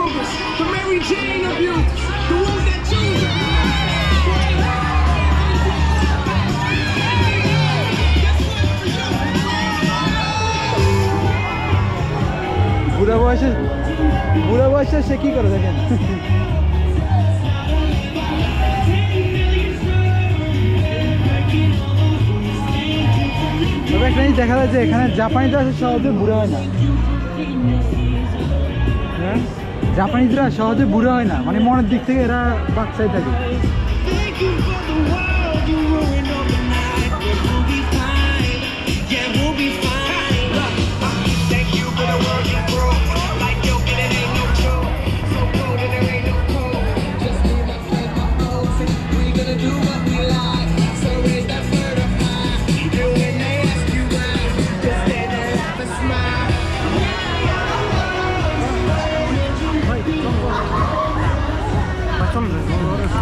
us, the Mary Jane of you, the ones that choose us. বুড়া বয়সে বুড়া বয়সে সে কি করে দেখেন তবে একটা দেখা যায় যে এখানে জাপানিরা সহজে বুড়ো হয় না হ্যাঁ জাপানিজরা সহজে বুড়ো হয় না মানে মনের দিক থেকে এরা বাচ্চাই থাকে। Thank you Bakalım.